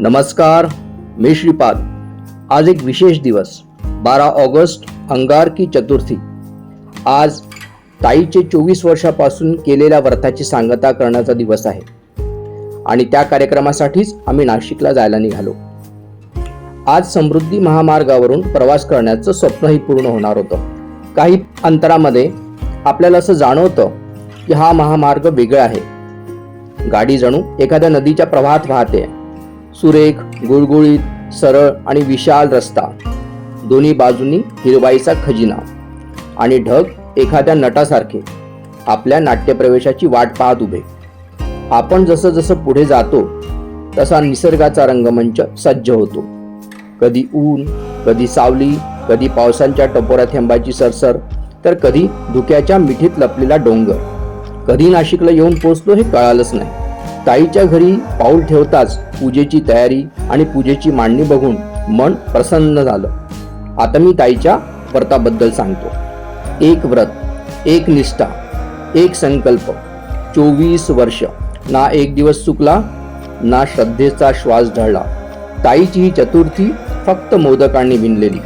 नमस्कार मी श्रीपाद. आज एक विशेष दिवस बारा ऑगस्ट अंगारकी चतुर्थी. आज ताईचे चोवीस वर्षापासून केलेल्या व्रताची सांगता करण्याचा दिवस आहे. आणि त्या कार्यक्रमासाठीच आम्ही नाशिकला जायला निघालो. आज समृद्धी महामार्गावरून प्रवास करण्याचं स्वप्नही पूर्ण होणार होतं. काही अंतरामध्ये आपल्याला असं जाणवतं की हा महामार्ग वेगळा आहे. गाडी जणू एखाद्या नदीच्या प्रवाहात वाहते. सुरेख गुळगुळीत सरळ आणि विशाल रस्ता. दोन्ही बाजूंनी हिरवाईचा खजिना आणि ढग एखाद्या नटासारखे आपल्या नाट्यप्रवेशाची वाट पाहत उभे. आपण जसं जसं पुढे जातो तसा निसर्गाचा रंगमंच सज्ज होतो. कधी ऊन कधी सावली कधी पावसांच्या टपोरा थेंबाची सरसर तर कधी धुक्याच्या मिठीत लपलेला डोंगर. कधी नाशिकला येऊन पोचलो हे कळालंच नाही. ताईच्या घरी पाऊल ठेवताच पूजेची तयारी आणि पूजेची मांडणी बघून मन प्रसन्न झालं. आता मी ताईच्या व्रताबद्दल सांगतो. एक व्रत एक निष्ठा एक संकल्प. चोवीस वर्ष. ना एक दिवस चुकला ना श्रद्धेचा श्वास ढळला. ताईची ही चतुर्थी फक्त मोदकांनी विणलेली.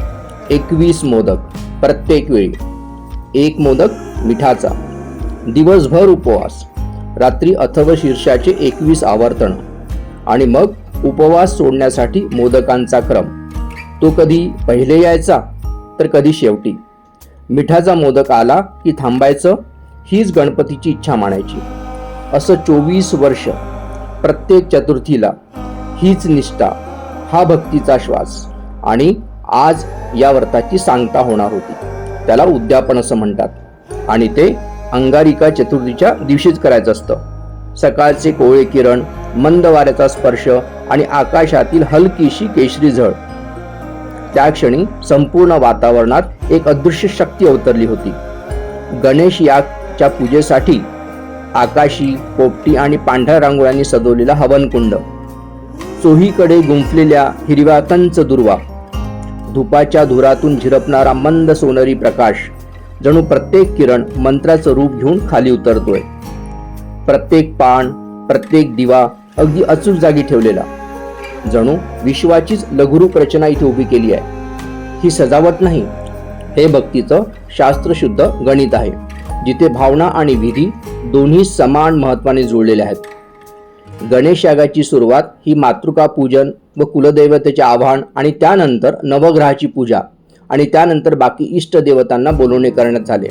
एकवीस मोदक प्रत्येक वेळी. एक मोदक मिठाचा. दिवसभर उपवास. रात्री अथव शीर्षाचे एकवीस आवर्तन. आणि मग उपवास सोडण्यासाठी मोदकांचा क्रम. तो कधी पहिले यायचा? तर कधी शेवटी. मिठाचा मोदक आला की थांबायचं? हीच गणपतीची इच्छा मानायची. असं चोवीस वर्ष प्रत्येक चतुर्थीला हीच निष्ठा हा भक्तीचा श्वास. आणि आज या व्रताची सांगता होणार होती. त्याला उद्यापन असं म्हणतात. आणि ते अंगारिका चतुर्थीच्या दिवशीच करायचं असतं. सकाळचे कोवळे किरण मंद वाऱ्याचा स्पर्श आणि आकाशातील हलकीशी केशरी झळ. त्या क्षणी संपूर्ण वातावरणात एक अदृश्य शक्ती अवतरली होती. गणेश याच्या पूजेसाठी आकाशी पोपटी आणि पांढऱ्या रांगोळ्यांनी सजवलेला हवनकुंड. चोहीकडे गुंफलेल्या हिरव्या कंच दुर्वा धुपाच्या धुरातून झिरपणारा मंद सोनरी प्रकाश. जणू प्रत्येक किरण मंत्राचं रूप घेऊन खाली उतरतोय. प्रत्येक पान प्रत्येक दिवा अगदी अचूक जागी ठेवलेला. जणू विश्वाचीच लघुरूप रचना इथे उभी केली आहे. ही सजावट नाही. हे भक्तीचं शास्त्रशुद्ध गणित आहे जिथे भावना आणि विधी दोन्ही समान महत्वाने जुळलेले आहेत. गणेश यागाची सुरुवात ही मातृका पूजन व कुलदैवतेचे आवाहन आणि त्यानंतर नवग्रहाची पूजा आणि त्यानंतर बाकी इष्ट देवतांना बोलवणे करण्यात आले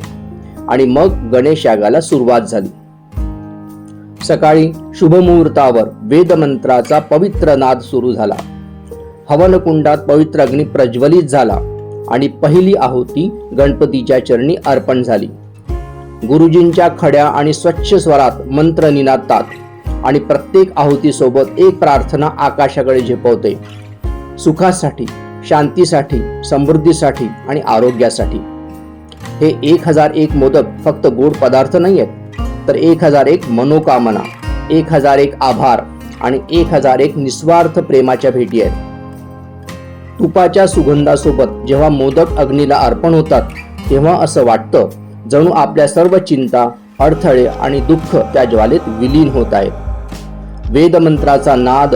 आणि मग गणेश यागाला सुरुवात झाली. सकाळी शुभमुहूर्तावर वेदमंत्राचा पवित्र नाद सुरू झाला. हवनकुंडात पवित्र अग्नी प्रज्वलित झाला आणि पहिली आहुती गणपतीच्या चरणी अर्पण झाली. गुरुजींच्या खड्या आणि स्वच्छ स्वरात मंत्र निनादतात आणि प्रत्येक आहुतीसोबत एक प्रार्थना आकाशाकडे झेपवते. सुखासाठी शांतीसाठी समृद्धीसाठी आणि आरोग्यासाठी. हे एक हजार एक मोदक फक्त गोड पदार्थ नाही आहेत तर एक हजार एक मनोकामना एक हजार एक आभार आणि एक हजार एक निस्वार्थ प्रेमाच्या भेटी आहेत. तुपाच्या सुगंधासोबत जेव्हा मोदक अग्नीला अर्पण होतात तेव्हा असं वाटतं जणू आपल्या सर्व चिंता अडथळे आणि दुःख त्या ज्वालेत विलीन होत आहेत. वेदमंत्राचा नाद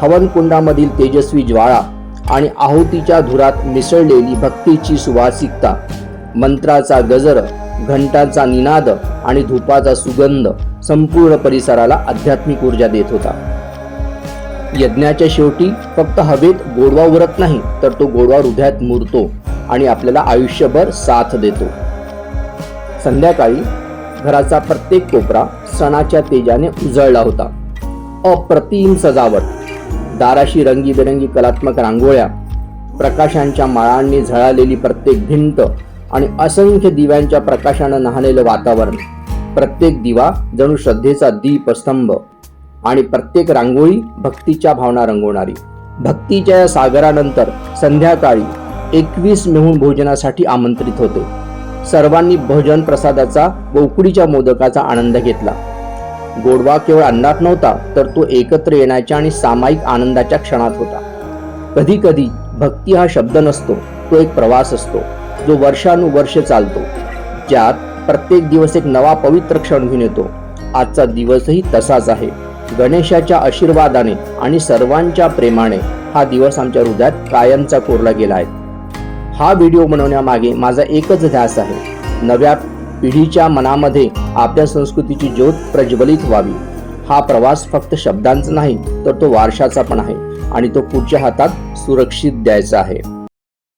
हवनकुंडामधील तेजस्वी ज्वाळा आणि आहुतीच्या धुरात मिसळलेली भक्तीची सुवासिकता मंत्राचा गजर घंटाचा निनाद आणि धुपाचा सुगंध संपूर्ण परिसराला आध्यात्मिक ऊर्जा देत होता. यज्ञाच्या शेवटी फक्त हवेत गोडवा उरत नाही तर तो गोडवा हृदयात मुरतो आणि आपल्याला आयुष्यभर साथ देतो. संध्याकाळी घराचा प्रत्येक कोपरा सणाच्या तेजाने उजळला होता. अप्रतिम सजावट. दाराशी रंगीबेरंगी कलात्मक रांगोळ्या प्रकाशांच्या माळांनी झळालेली प्रत्येक भिंत आणि असंख्य दिव्यांच्या प्रकाशानं न्हालेलं वातावरण. प्रत्येक दिवा जणू श्रद्धेचा दीपस्तंभ आणि प्रत्येक रांगोळी भक्तीच्या भावना रंगवणारी. भक्तीच्या या सागरानंतर संध्याकाळी एकवीस मेहून भोजनासाठी आमंत्रित होते. सर्वांनी भोजन प्रसादाचा व उकडीच्या मोदकाचा आनंद घेतला. गोडवा केवळ अन्नात नव्हता तर तो एकत्र येण्याच्या आणि सामायिक आनंदाच्या क्षणात होता. कधी कधी भक्ती हा शब्द नसतो तो एक प्रवास असतो जो वर्षानुवर्ष चालतो ज्यात प्रत्येक दिवस एक नवा पवित्र क्षण घेऊन येतो. आजचा दिवसही तसाच आहे. गणेशाच्या आशीर्वादाने आणि सर्वांच्या प्रेमाने हा दिवस आमच्या हृदयात कायमचा कोरला गेला आहे. हा व्हिडिओ बनवण्यामागे माझा एकच ध्यास आहे. नव्या पिढीच्या मनामध्ये आपल्या संस्कृतीची ज्योत प्रज्वलित व्हावी. हा प्रवास फक्त शब्दांचा नाही तर तो वारशाचा पण आहे आणि तो पुढच्या हातात सुरक्षित द्यायचा आहे.